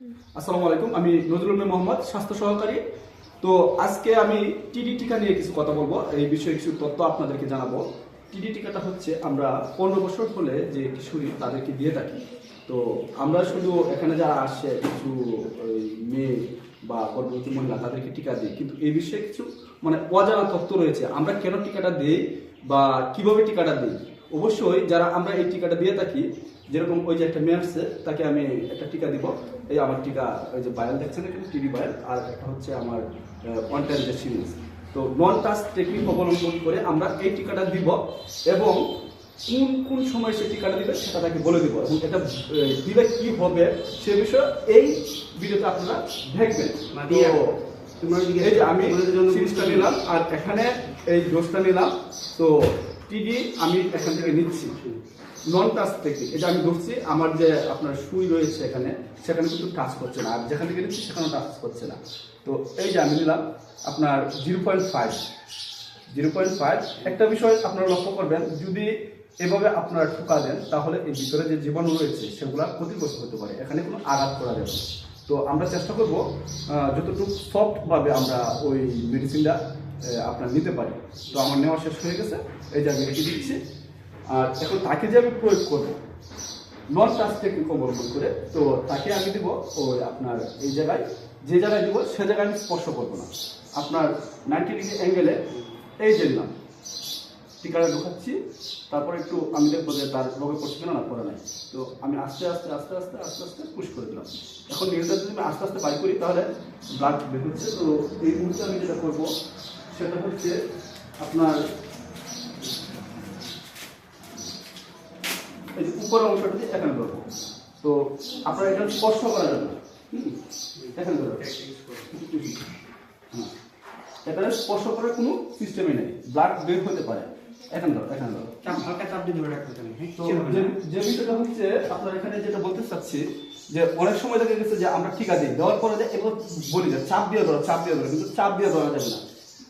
আসসালামু আলাইকুম, আমি নজরুল মোহাম্মদ, স্বাস্থ্য সহকারী। তো আজকে আমি টিডি টিকা নিয়ে কিছু কথা বলব, এই বিষয়ে কিছু তথ্য আপনাদেরকে জানাব। টিডি টিকাটা হচ্ছে আমরা পনেরো বছর হলে যে কিশোরী, তাদেরকে দিয়ে থাকি। তো আমরা শুধু এখানে যারা আসে, কিছু মেয়ে বা গর্ভবতী মহিলা, তাদেরকে টিকা দিই। কিন্তু এই বিষয়ে কিছু মানে অজানা তথ্য রয়েছে। আমরা কেন টিকাটা দিই বা কীভাবে টিকাটা দিই? অবশ্যই যারা আমরা এই টিকাটা দিয়ে থাকি যেরকম ওই যে একটা মেয়ে আসছে তাকে আমি একটা টিকা দিব। এই আমার টিকা ওই যে বায়াল দেখছেন এখানে টিডি বায়াল আর একটা হচ্ছে আমার ওয়ান টাইম যে সিরিজ তো নন টাচ টেকনিক অবলম্বন করে আমরা এই টিকাটা দিব এবং কোন কোন সময় সে টিকাটা দিবে সেটা তাকে বলে দিব। এবং এটা দিলে কি হবে সে বিষয়ে এই ভিডিওতে আপনারা দেখবেন। এই যে আমি সিরিজটা নিলাম আর এখানে এই ডোজটা নিলাম। তো টিডি আমি এখান থেকে নিচ্ছি। নন টাচ থেকে এটা আমি ধরছি, আমার যে আপনার সুই রয়েছে এখানে, সেখানে কিন্তু টাচ করছে না। আর যেখান থেকে নিচ্ছি সেখানে টাচ করছে না। তো এই যে আমি নিলাম আপনার zero point five zero point five একটা বিষয় আপনারা লক্ষ্য করবেন, যদি এভাবে আপনারা ঠোকা দেন, তাহলে এই ভিতরে যে জীবাণু রয়েছে, সেগুলো ক্ষতিগ্রস্ত হতে পারে। এখানে কোনো আঘাত করা যাবে তো আমরা চেষ্টা করব যতটুকু সফটভাবে আমরা ওই মেডিসিনটা আপনার নিতে পারি। তো আমার নেওয়া শেষ হয়ে গেছে। এই যে আমি রেখে দিচ্ছি। আর এখন তাকে যে আমি প্রয়োগ করব নন টাচ টেকনিক অবলম্বন করে, তো তাকে আমি দিব ওই আপনার এই জায়গায়। যে জায়গায় দিব, সে জায়গায় আমি স্পর্শ করব না। আপনার নাইনটি ডিগ্রি অ্যাঙ্গেলে এই যে নিলাম। টিকাটা ঢোকাচ্ছি। তারপর একটু আমি দেখব যে তার রোগে পড়ছে কিনা না পড়ে নাই। তো আমি আস্তে আস্তে আস্তে আস্তে আস্তে আস্তে পুশ করে দিলাম। এখন নিউজটা যদি আমি আস্তে আস্তে বাই করি, তাহলে ব্লাড বের হচ্ছে। তো এই মুহূর্তে আমি যেটা করব সেটা হচ্ছে আপনার এই যে উপরের অংশটা দিয়ে এখানে ধরবো তো আপনারা এটা স্পর্শ করা যাবে। এখানে ধরবো হ্যাঁ। এখানে স্পর্শ করার কোনো সিস্টেমই নেই। ব্লাড বের হতে পারে। এখানে ধরো এখানে ধরো হালকা চাপ দিয়ে ধরে রাখতে হবে। হ্যাঁ তো যে বিষয়টা হচ্ছে আপনার এখানে যেটা বলতে চাচ্ছি যে অনেক সময় দেখা গেছে যে আমরা ঠিক আছে দেওয়ার পরে যে এগুলো বলি যে চাপ দিয়ে ধরো চাপ দিয়ে ধরো কিন্তু চাপ দিয়ে ধরা যাবে না।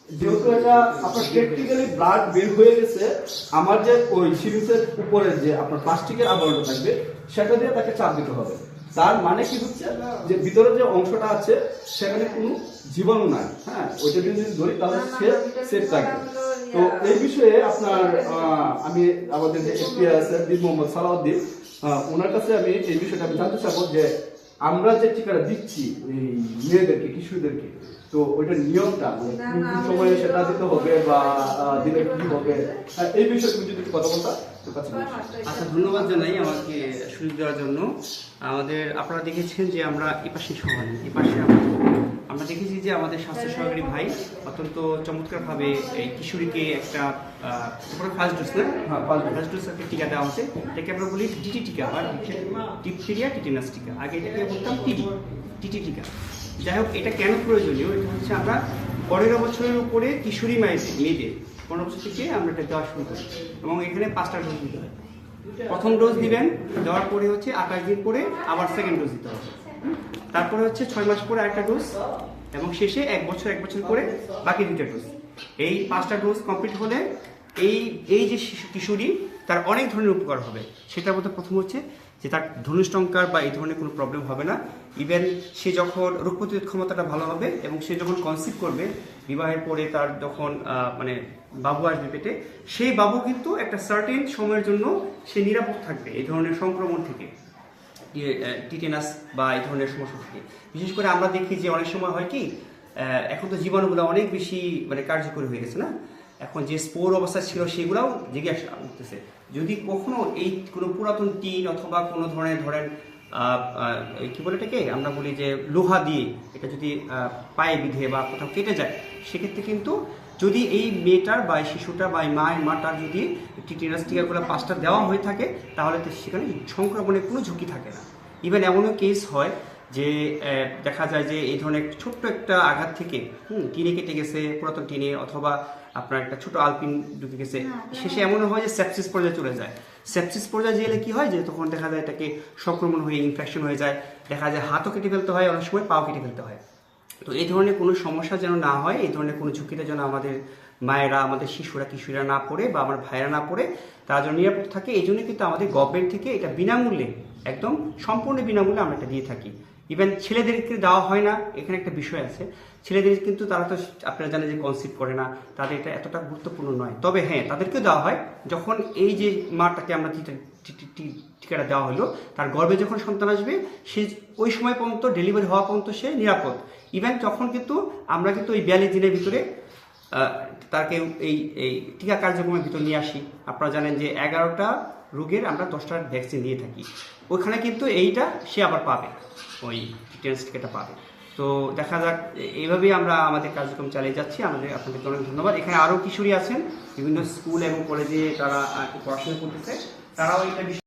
যেহেতু এটা আপনার প্র্যাকটিক্যালি ব্লাড বের হয়ে গেছে, আমার যে ওই সিরিজের উপরে যে আপনার প্লাস্টিকের আবরণটা থাকবে, সেটা দিয়ে তাকে চাপ দিতে হবে। তার মানে কি হচ্ছে যে ভিতরে যে অংশটা আছে, সেখানে কোনো জীবাণু নাই হ্যাঁ? ওইটা যদি ধরি, তাহলে সে সেফ থাকবে। তো এই বিষয়ে আপনার আমি আমাদের যে এফপিআই আছে মোহাম্মদ সালাউদ্দিন ওনার কাছে আমি এই বিষয়টা আমি জানতে চাবো যে আমরা যে টিকাটা দিচ্ছি, এই মেয়েদেরকে, কিশোরীদেরকে তো ওইটার নিয়মটা সময়ে সেটা দিতে হবে বা দিলে কি হবে? এই বিষয়ে তুমি যদি কথা বলতা। আচ্ছা ধন্যবাদ জানাই আমাকে সুযোগ দেওয়ার জন্য। আমাদের আপনারা দেখেছেন যে আমরা এপাশে সবাই এপাশে আমরা আমরা দেখেছি যে আমাদের স্বাস্থ্য সহকারী ভাই অত্যন্ত চমৎকারভাবে এই কিশোরীকে একটা ফার্স্ট ডোজ না? হ্যাঁ। ফার্স্ট ডোজ একটা টিকা দেওয়া হচ্ছে এটাকে আমরা বলি ডিটি টিকা বা ডিপথেরিয়া টিটেনাস টিকা। আগে এটাকে বলতাম টিটি। টিটি টিকা। যাই হোক এটা কেন প্রয়োজনীয়? এটা হচ্ছে আমরা পনেরো বছরের উপরে কিশোরী মায়েদের মেয়েদের পনেরো বছর থেকে আমরা এটা দেওয়া শুরু করি এবং এখানে পাঁচটা ডোজ দিতে হয় প্রথম ডোজ দিবেন, দেওয়ার পরে হচ্ছে আঠাশ দিন পরে আবার সেকেন্ড ডোজ দিতে হবে। তারপরে হচ্ছে ছয় মাস পরে আরেকটা ডোজ এবং শেষে এক বছর এক বছর করে বাকি দুইটা ডোজ এই পাঁচটা ডোজ কমপ্লিট হলে এই এই যে শিশু কিশোরী, তার অনেক ধরনের উপকার হবে। সেটার মধ্যে প্রথম হচ্ছে যে তার ধনুষ্টঙ্কার বা এই ধরনের কোনো প্রবলেম হবে না। ইভেন সে যখন রোগ প্রতিরোধ ক্ষমতাটা ভালো হবে এবং সে যখন কনসিভ করবে, বিবাহের পরে তার যখন মানে বাবু আসবে পেটে, সেই বাবু কিন্তু একটা সার্টেন সময়ের জন্য সে নিরাপদ থাকবে এই ধরনের সংক্রমণ থেকে। টিটেনাস বা এই ধরনের সমস্যা থেকে। বিশেষ করে আমরা দেখি যে অনেক সময় হয় কি এখন তো জীবাণুগুলো অনেক বেশি মানে কার্যকরী হয়ে গেছে না? এখন যে স্পোর অবস্থা ছিল সেগুলোও জিজ্ঞাসা উঠতেছে। যদি কখনো এই কোনো পুরাতন টিন অথবা কোনো ধরনের ধরেন কি বলে এটাকে? আমরা বলি যে লোহা দিয়ে এটা যদি পায়ে বিধে বা কোথাও কেটে যায়, সেক্ষেত্রে কিন্তু যদি এই মেয়েটার বা শিশুটা বা মায়ের মাটার যদি টিটেনাস টিকাগুলো পাঁচটা দেওয়া হয়ে থাকে, তাহলে সেখানে সংক্রমণের কোনো ঝুঁকি থাকে না। ইভেন এমনও কেস হয় যে দেখা যায় যে এই ধরনের ছোট্ট একটা আঘাত থেকে হুম টিনে কেটে গেছে পুরাতন টিনে অথবা আপনার একটা ছোট আলপিন ঢুকে গেছে শেষে এমন হয় যে সেপসিস পর্যায়ে চলে যায়। সেপসিস পর্যায়ে গেলে কি হয় যে তখন দেখা যায় এটাকে সংক্রমণ হয়ে ইনফেকশন হয়ে যায় দেখা যায় হাতও কেটে ফেলতে হয় অনেক সময় পাও কেটে ফেলতে হয়। তো এই ধরনের কোনো সমস্যা যেন না হয়, এই ধরনের কোনো ঝুঁকিতে যেন আমাদের মায়েরা, আমাদের শিশুরা, কিশোরীরা না পড়ে বা আমার ভাইয়েরা না পড়ে, তারা যেন নিরাপদ থাকে, এই জন্য কিন্তু আমাদের গভর্নমেন্ট থেকে এটা বিনামূল্যে, একদম সম্পূর্ণ বিনামূল্যে আমরা এটা দিয়ে থাকি। ইভেন ছেলেদেরকে দেওয়া হয় না, এখানে একটা বিষয় আছে। ছেলেদের কিন্তু তারা তো আপনারা জানেন যে কনসিভ করে না, তাদের এটা এতটা গুরুত্বপূর্ণ নয়। তবে হ্যাঁ তাদেরকেও দেওয়া হয়। যখন এই যে মাটাকে আমরা টিকাটা দেওয়া হলো। তার গর্ভে যখন সন্তান আসবে, সে ওই সময় পর্যন্ত ডেলিভারি হওয়া পর্যন্ত সে নিরাপদ। ইভেন তখন কিন্তু আমরা কিন্তু ওই বিয়াল্লিশ দিনের ভিতরে তাকে এই এই টিকা কার্যক্রমের ভিতর নিয়ে আসি। আপনারা জানেন যে এগারোটা রোগের আমরা দশটা ভ্যাকসিন দিয়ে থাকি। ওইখানে কিন্তু এইটা সে আবার পাবে, ওই টিটেনাস টিকাটা পাবে। তো দেখা যাক, এইভাবেই আমরা আমাদের কার্যক্রম চালিয়ে যাচ্ছি। আমাদের আপনাদেরকে অনেক ধন্যবাদ। এখানে আরও কিশোরী আছেন, বিভিন্ন স্কুল এবং কলেজে তারা পড়াশোনা করতেছে। তারাও এটা